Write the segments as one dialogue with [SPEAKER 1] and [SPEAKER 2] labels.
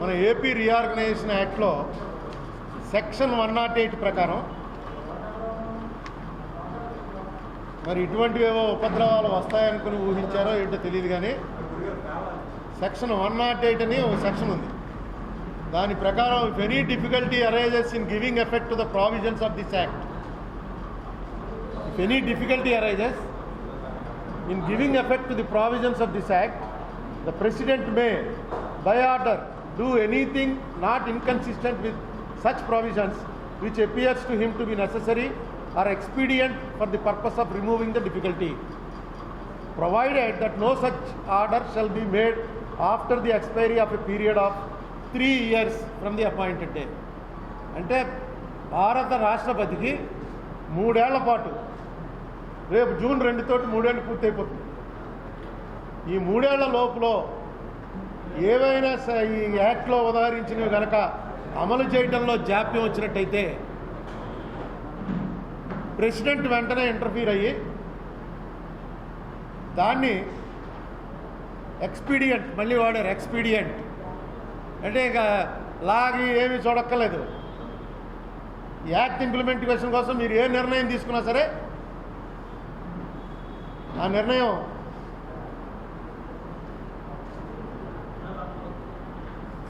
[SPEAKER 1] మన AP reorganisation యాక్ట్లో section one not eight ప్రకారం మరి ఇటువంటివేవో ఉపద్రవాలు వస్తాయనుకుని ఊహించారో ఏంటో తెలియదు కానీ సెక్షన్ వన్ నాట్ ఎయిట్ అని ఒక సెక్షన్ ఉంది. దాని ప్రకారం if any difficulty arises in giving effect to the provisions of this act if any difficulty arises in giving effect to the provisions of this act the president may by order, do anything not inconsistent with such provisions which appears to him to be necessary or expedient for the purpose of removing the difficulty, provided that no such order shall be made after the expiry of a period of three years from the appointed day. అంటే భారత రాష్ట్రపతికి మూడేళ్ళ పాటు రేపు June రెండుతోటి మూడేళ్ళు పూర్తయిపోతుంది ఈ మూడేళ్ళ లోపల ఏవైనా ఈ యాక్ట్లో ఉదహరించినవి కనుక అమలు చేయడంలో జాప్యం వచ్చినట్టయితే ప్రెసిడెంట్ వెంటనే ఇంటర్ఫీర్ అయ్యి దాన్ని ఎక్స్పీడియంట్ మళ్ళీ వాడారు ఎక్స్పీడియంట్. అంటే ఇక లాగి ఏమీ చూడక్కర్లేదు. యాక్ట్ ఇంప్లిమెంటేషన్ కోసం మీరు ఏ నిర్ణయం తీసుకున్నా సరే ఆ నిర్ణయం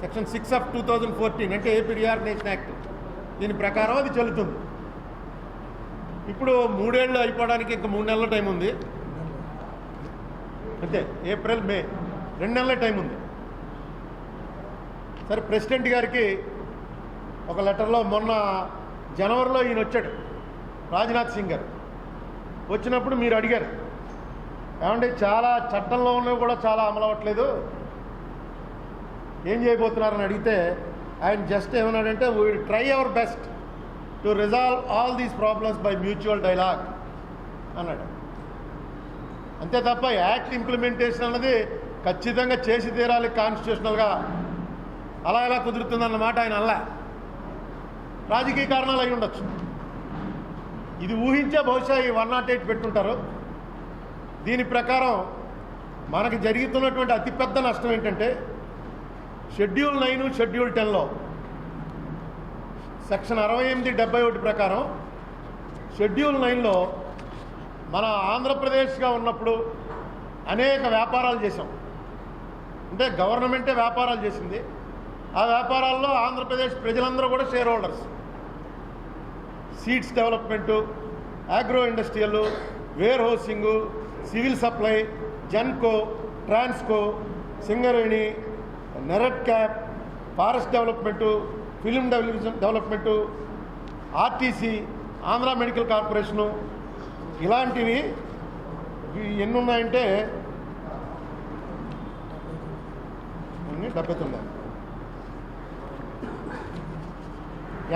[SPEAKER 1] section six of two thousand fourteen అంటే ఏపీ రియార్గనైజేషన్ యాక్ట్. దీని ప్రకారం అది చెల్లుతుంది. ఇప్పుడు మూడేళ్ళు అయిపోవడానికి ఇంకా మూడు నెలల టైం ఉంది. అంతే ఏప్రిల్ మే రెండు నెలల టైం ఉంది. సరే ప్రెసిడెంట్ గారికి ఒక లెటర్లో మొన్న జనవరిలో ఈయన వచ్చాడు రాజ్నాథ్ సింగ్ గారు. వచ్చినప్పుడు మీరు అడిగారు. ఏమంటే చాలా చట్టంలో ఉన్నవి కూడా చాలా అమలు అవ్వట్లేదు. ఏం చేయబోతున్నారని అడిగితే ఆయన జస్ట్ ఏమన్నాడంటే we try our best to resolve all these problems by mutual dialogue అన్నాడు. అంతే తప్ప యాక్ట్ ఇంప్లిమెంటేషన్ అన్నది ఖచ్చితంగా చేసి తీరాలి కాన్స్టిట్యూషనల్గా అలా ఎలా కుదురుతుందన్నమాట ఆయన అల్లా రాజకీయ కారణాలు అయి ఉండొచ్చు. ఇది ఊహించే బహుశా ఈ వన్ నాట్ ఎయిట్ పెట్టుంటారు. దీని ప్రకారం మనకి జరుగుతున్నటువంటి అతిపెద్ద నష్టం ఏంటంటే షెడ్యూల్ నైన్ షెడ్యూల్ టెన్లో. సెక్షన్ అరవై ఎనిమిది డెబ్బై ఒకటి ప్రకారం షెడ్యూల్ నైన్లో మన ఆంధ్రప్రదేశ్గా ఉన్నప్పుడు అనేక వ్యాపారాలు చేసాం అంటే గవర్నమెంటే వ్యాపారాలు చేసింది. ఆ వ్యాపారాల్లో ఆంధ్రప్రదేశ్ ప్రజలందరూ కూడా shareholders seeds development agro industrial warehousing civil supply Genco Transco Singareni నెరట్ cap forest development film develop development RTC Andhra medical corporation ఇలాంటివి ఎన్ని ఉన్నాయంటే డెబ్బై తొమ్మిది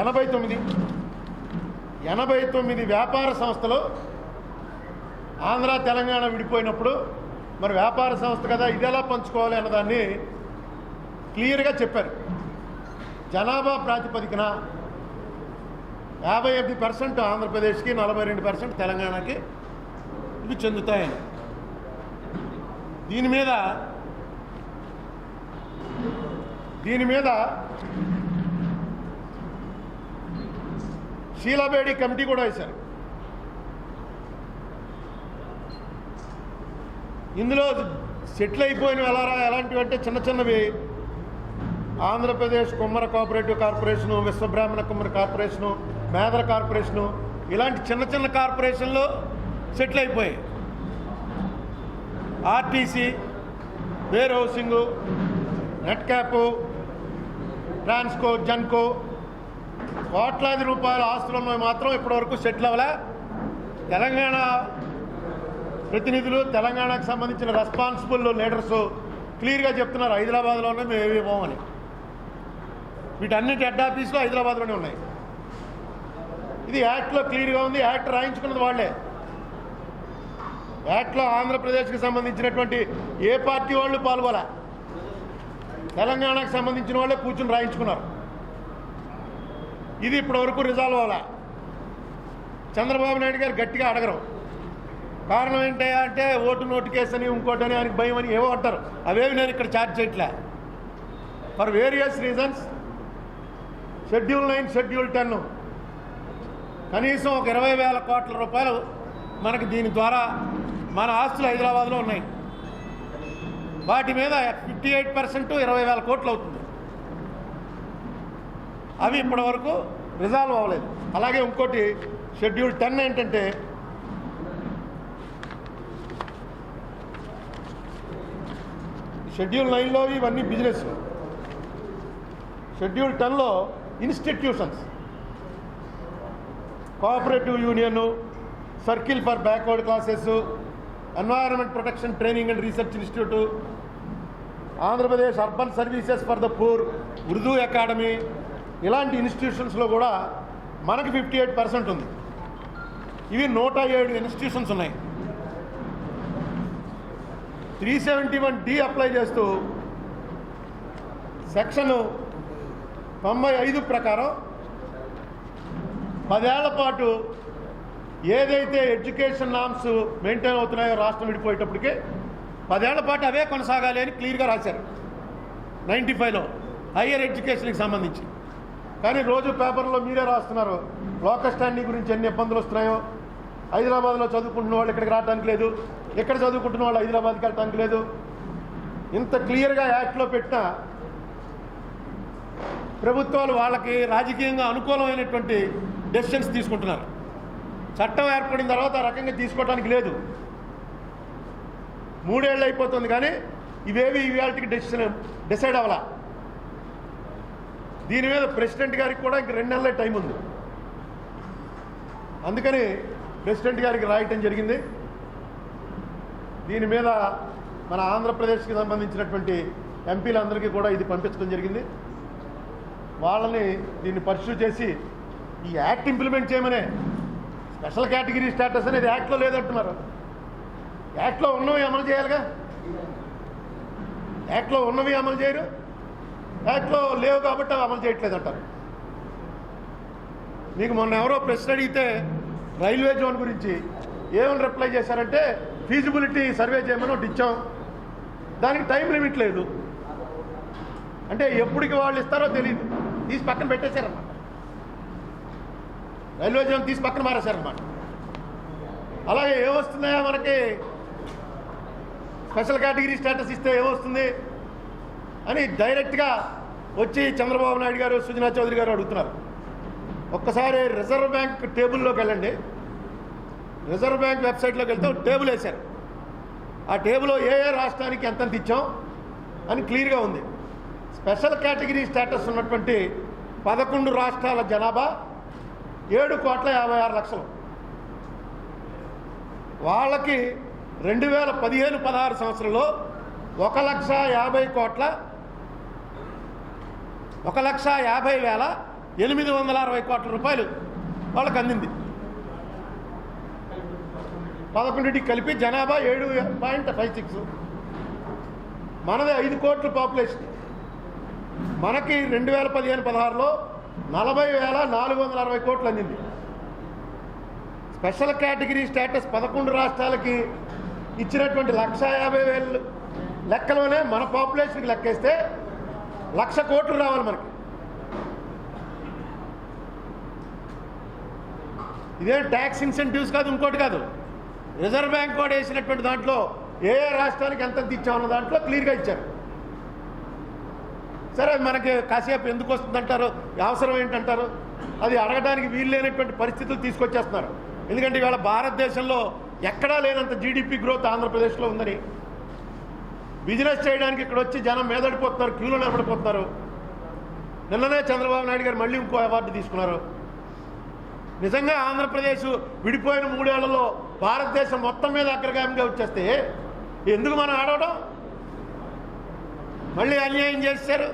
[SPEAKER 1] ఎనభై తొమ్మిది ఎనభై తొమ్మిది వ్యాపార సంస్థలు ఆంధ్ర తెలంగాణ విడిపోయినప్పుడు మరి వ్యాపార సంస్థ కదా ఇది ఎలా పంచుకోవాలి అన్నదాన్ని క్లియర్గా చెప్పారు. జనాభా ప్రాతిపదికన యాభై ఎనిమిది పర్సెంట్ ఆంధ్రప్రదేశ్కి నలభై రెండు పర్సెంట్ తెలంగాణకి ఇవి చెందుతాయని. దీని మీద దీని మీద శీలాబేడి కమిటీ కూడా వేశారు. ఇందులో సెటిల్ అయిపోయినవి ఎలా ఎలాంటివి అంటే చిన్న చిన్నవి ఆంధ్రప్రదేశ్ కుమ్మర కోఆపరేటివ్ కార్పొరేషను విశ్వబ్రాహ్మణ కుమ్మర కార్పొరేషను మేదర కార్పొరేషను ఇలాంటి చిన్న చిన్న కార్పొరేషన్లో సెటిల్ అయిపోయాయి. RTC wear housing net cap Transco Genco కోట్లాది రూపాయల ఆస్తులు మాత్రం ఇప్పటివరకు సెటిల్ అవ్వలే. తెలంగాణ ప్రతినిధులు తెలంగాణకు సంబంధించిన రెస్పాన్సిబుల్ లీడర్స్ క్లియర్గా చెప్తున్నారు. హైదరాబాద్లోనే మేము ఏమేమో అని. వీటన్నిటి హెడ్ ఆఫీసులు హైదరాబాద్లోనే ఉన్నాయి. ఇది యాక్ట్లో క్లియర్గా ఉంది యాక్ట్ రాయించుకున్నది వాళ్ళే. యాక్ట్లో ఆంధ్రప్రదేశ్కి సంబంధించినటువంటి ఏ పార్టీ వాళ్ళు పాల్గొలే? తెలంగాణకు సంబంధించిన వాళ్ళే కూర్చుని రాయించుకున్నారు. ఇది ఇప్పటివరకు రిజాల్వ్ అవ్వలే? చంద్రబాబు నాయుడు గారు గట్టిగా అడగరు. కారణం ఏంటయ్యా అంటే ఓటు నోటు కేసు అని ఇంకోటి అని ఆయనకి భయం అని ఏవో అంటారు. అవేవి నేను ఇక్కడ ఛార్జ్ చేయట్లే. For various reasons schedule nine schedule ten. కనీసం ఒక ఇరవై వేల కోట్ల రూపాయలు మనకి దీని ద్వారా మన ఆస్తులు హైదరాబాద్లో ఉన్నాయి. వాటి మీద ఫిఫ్టీ ఎయిట్ పర్సెంట్ ఇరవై వేల కోట్లు అవుతుంది. అవి ఇప్పటి వరకు రిజాల్వ్ అవ్వలేదు. అలాగే ఇంకోటి షెడ్యూల్ టెన్ ఏంటంటే షెడ్యూల్ నైన్లో ఇవన్నీ బిజినెస్ షెడ్యూల్ టెన్లో institutions. Cooperative union circle for backward classes environment protection training and research institute Andhra Pradesh urban services for the poor Urdu academy ఇలాంటి ఇన్స్టిట్యూషన్స్లో కూడా మనకు ఫిఫ్టీ ఎయిట్ పర్సెంట్ ఉంది. ఇవి నూట ఏడు ఇన్స్టిట్యూషన్స్ ఉన్నాయి. Three seventy one D apply చేస్తూ సెక్షన్ తొంభై ఐదు ప్రకారం పదేళ్ళ పాటు ఏదైతే ఎడ్యుకేషన్ నామ్స్ మెయింటైన్ అవుతున్నాయో రాష్ట్రం విడిపోయేటప్పటికి పదేళ్ళ పాటు అవే కొనసాగాలి అని క్లియర్గా రాశారు. నైంటీ ఫైవ్లో హయ్యర్ ఎడ్యుకేషన్కి సంబంధించి. కానీ రోజు పేపర్లో మీరే రాస్తున్నారు. లోకల్ స్టాండింగ్ గురించి ఎన్ని ఇబ్బందులు వస్తున్నాయో. హైదరాబాద్లో చదువుకుంటున్న వాళ్ళు ఇక్కడికి రావడానికి లేదు. ఇక్కడ చదువుకుంటున్న వాళ్ళు హైదరాబాద్కి వెళ్ళటానికి లేదు. ఇంత క్లియర్గా యాక్ట్లో పెట్టినా ప్రభుత్వాలు వాళ్ళకి రాజకీయంగా అనుకూలమైనటువంటి డెసిషన్స్ తీసుకుంటున్నారు. చట్టం ఏర్పడిన తర్వాత ఆ రకంగా తీసుకోవడానికి లేదు. మూడేళ్ళు అయిపోతుంది కానీ ఇవేవి ఇవాళకి డెసిషన్ డిసైడ్ అవ్వాల? దీని మీద ప్రెసిడెంట్ గారికి కూడా ఇంక రెండు నెలలే టైం ఉంది. అందుకని ప్రెసిడెంట్ గారికి రాయటం జరిగింది. దీని మీద మన ఆంధ్రప్రదేశ్కి సంబంధించినటువంటి ఎంపీలందరికీ కూడా ఇది పంపించడం జరిగింది. వాళ్ళని దీన్ని పరిశీలి చేసి ఈ యాక్ట్ ఇంప్లిమెంట్ చేయమనే స్పెషల్ కేటగిరీ స్టేటస్ అనేది యాక్ట్లో లేదంటున్నారు. యాక్ట్లో ఉన్నవి అమలు చేయాలిగా? యాక్ట్లో ఉన్నవి అమలు చేయరు. యాక్ట్లో లేవు కాబట్టి అవి అమలు చేయట్లేదు అంటారు మీకు మొన్న ఎవరో ప్రశ్న అడిగితే రైల్వే జోన్ గురించి ఏమని రిప్లై చేశారంటే ఫీజిబిలిటీ సర్వే చేయమని ఒకటి ఇచ్చాం. దానికి టైం లిమిట్ లేదు. అంటే ఎప్పటికి వాళ్ళు ఇస్తారో తెలియదు తీసి పక్కన పెట్టేశారన్నమాట. రైల్వే జోన్ తీసి పక్కన మారేశారన్నమాట. అలాగే ఏమొస్తున్నాయా మనకి? స్పెషల్ కేటగిరీ స్టేటస్ ఇస్తే ఏమొస్తుంది అని డైరెక్ట్గా వచ్చి చంద్రబాబు నాయుడు గారు సుజనా చౌదరి గారు అడుగుతున్నారు. ఒక్కసారి రిజర్వ్ బ్యాంక్ టేబుల్లోకి వెళ్ళండి. రిజర్వ్ బ్యాంక్ వెబ్సైట్లోకి వెళ్తే టేబుల్ వేశారు. ఆ టేబుల్లో ఏ ఏ రాష్ట్రానికి ఎంత ఇచ్చాం అని క్లియర్గా ఉంది. స్పెషల్ కేటగిరీ స్టేటస్ ఉన్నటువంటి పదకొండు రాష్ట్రాల జనాభా ఏడు కోట్ల యాభై ఆరు లక్షలు. వాళ్ళకి రెండు వేల పదిహేను పదహారు సంవత్సరంలో ఒక లక్ష యాభై కోట్ల ఒక లక్ష యాభై వేల ఎనిమిది వందల అరవై కోట్ల రూపాయలు వాళ్ళకి అందింది. పదకొండింటికి కలిపి జనాభా ఏడు పాయింట్ ఫైవ్ సిక్స్. మనది ఐదు కోట్ల పాపులేషన్. మనకి రెండు వేల పదిహేను పదహారులో నలభై వేల నాలుగు వందల అరవై కోట్లు అందింది. స్పెషల్ కేటగిరీ స్టేటస్ పదకొండు రాష్ట్రాలకి ఇచ్చినటువంటి లక్ష యాభై వేలు లెక్కలోనే మన పాపులేషన్కి లెక్కేస్తే లక్ష కోట్లు రావాలి మనకి. ఇదేం ట్యాక్స్ ఇన్సెంటివ్స్ కాదు ఇంకోటి కాదు. రిజర్వ్ బ్యాంక్ కూడా వేసినటువంటి దాంట్లో ఏ ఏ రాష్ట్రానికి ఎంత ఇచ్చామన్న దాంట్లో క్లియర్గా ఇచ్చారు. సరే అది మనకి కాసేపు ఎందుకు వస్తుందంటారు? అవసరం ఏంటంటారు? అది అడగడానికి వీలు లేనటువంటి పరిస్థితులు తీసుకొచ్చేస్తున్నారు. ఎందుకంటే ఇవాళ భారతదేశంలో ఎక్కడా లేనంత జీడిపి గ్రోత్ ఆంధ్రప్రదేశ్లో ఉందని. బిజినెస్ చేయడానికి ఇక్కడ వచ్చి జనం మీదడిపోతున్నారు క్యూలో నిలబడిపోతున్నారు. నిన్ననే చంద్రబాబు నాయుడు గారు మళ్ళీ ఇంకో అవార్డు తీసుకున్నారు. నిజంగా ఆంధ్రప్రదేశ్ విడిపోయిన మూడేళ్ళలో భారతదేశం మొత్తం మీద అగ్రగామిగా వచ్చేస్తే ఎందుకు మనం ఆడవడం? మళ్ళీ అన్యాయం చేశారు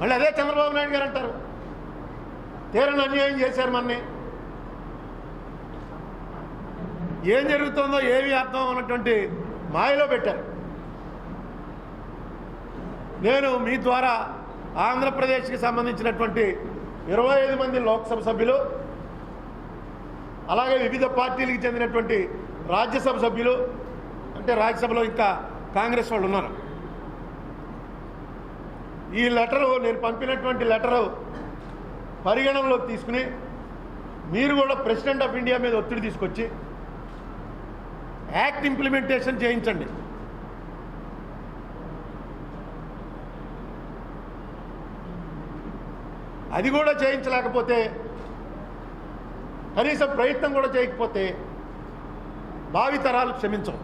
[SPEAKER 1] మళ్ళీ అదే చంద్రబాబు నాయుడు గారు అంటారు. తీరని అన్యాయం చేశారు మన్ని. ఏం జరుగుతుందో ఏమి అర్థం అన్నటువంటి మాయలో పెట్టారు. నేను మీ ద్వారా ఆంధ్రప్రదేశ్కి సంబంధించినటువంటి ఇరవై ఐదు మంది లోక్సభ సభ్యులు అలాగే వివిధ పార్టీలకు చెందినటువంటి రాజ్యసభ సభ్యులు అంటే రాజ్యసభలో ఇంకా కాంగ్రెస్ వాళ్ళు ఉన్నారు. ఈ లెటరు నేను పంపినటువంటి లెటరు పరిగణనలోకి తీసుకుని మీరు కూడా ప్రెసిడెంట్ ఆఫ్ ఇండియా మీద ఒత్తిడి తీసుకొచ్చి యాక్ట్ ఇంప్లిమెంటేషన్ చేయించండి. అది కూడా చేయించలేకపోతే కనీసం ప్రయత్నం కూడా చేయకపోతే భావితరాలు క్షమించవు